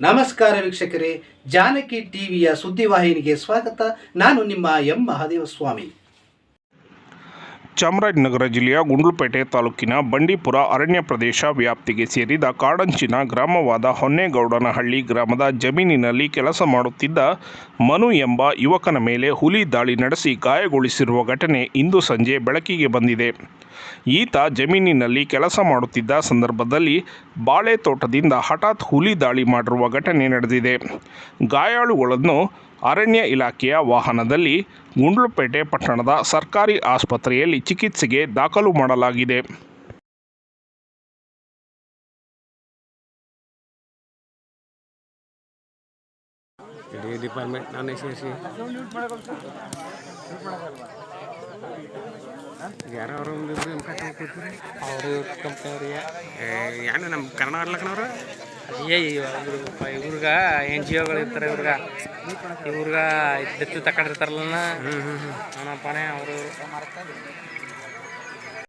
ನಮಸ್ಕಾರ ವೀಕ್ಷಕರೇ, ಜಾನಕಿ ಟಿವಿಯ ಸುದ್ದಿವಾಹಿನಿಗೆ ಸ್ವಾಗತ. ನಾನು ನಿಮ್ಮ ಎಂ. ಮಹಾದೇವ ಸ್ವಾಮಿ ಚಾಮರಾಜನಗರ ಜಿಲ್ಲೆಯ ಗುಂಡ್ಲುಪೇಟೆ ತಾಲೂಕಿನ ಬಂಡೀಪುರ ಅರಣ್ಯ ಪ್ರದೇಶ ವ್ಯಾಪ್ತಿಗೆ ಸೇರಿದ ಕಾಡಂಚಿನ ಗ್ರಾಮವಾದ ಹೊನ್ನೇಗೌಡನಹಳ್ಳಿ ಗ್ರಾಮದ ಜಮೀನಿನಲ್ಲಿ ಕೆಲಸ ಮಾಡುತ್ತಿದ್ದ ಮನು ಎಂಬ ಯುವಕನ ಮೇಲೆ ಹುಲಿ ದಾಳಿ ನಡೆಸಿ ಗಾಯಗೊಳಿಸಿರುವ ಘಟನೆ ಇಂದು ಸಂಜೆ ಬೆಳಕಿಗೆ ಬಂದಿದೆ. ಈತ ಜಮೀನಿನಲ್ಲಿ ಕೆಲಸ ಮಾಡುತ್ತಿದ್ದ ಸಂದರ್ಭದಲ್ಲಿ ಬಾಳೆ ತೋಟದಿಂದ ಹಠಾತ್ ಹುಲಿ ದಾಳಿ ಮಾಡಿರುವ ಘಟನೆ ನಡೆದಿದೆ. ಗಾಯಾಳುಗಳನ್ನು ಅರಣ್ಯ ಇಲಾಖೆಯ ವಾಹನದಲ್ಲಿ ಗುಂಡ್ಲುಪೇಟೆ ಪಟ್ಟಣದ ಸರ್ಕಾರಿ ಆಸ್ಪತ್ರೆಯಲ್ಲಿ ಚಿಕಿತ್ಸೆಗೆ ದಾಖಲು ಮಾಡಲಾಗಿದೆ. ಡಿಪಾರ್ಟ್ಮೆಂಟ್ ನಾನು ಯಾರೋ ಅವರು ಒಂದಿಬ್ರು ನಿಮ್ಮ ಕಟ್ಟಿ ಕೂತ್ರಿ ಅವರು ಕಂಪ್ನಿಯವ್ರಿಗೆ. ಏನು ನಮ್ಮ ಕನ್ನಡ ಆಡ್ಲಕ್ಕನವ್ರು ಏ ಇವ್ರಿಗ ಎನ್ ಜಿ ಒಗಳು ಇರ್ತಾರೆ ಇವ್ರಿಗ. ಇವ್ರಿಗ ದತ್ತು ತಕೊಂಡಿರ್ತಾರಲ್ಲ ಅವನಪ್ಪನೇ ಅವರು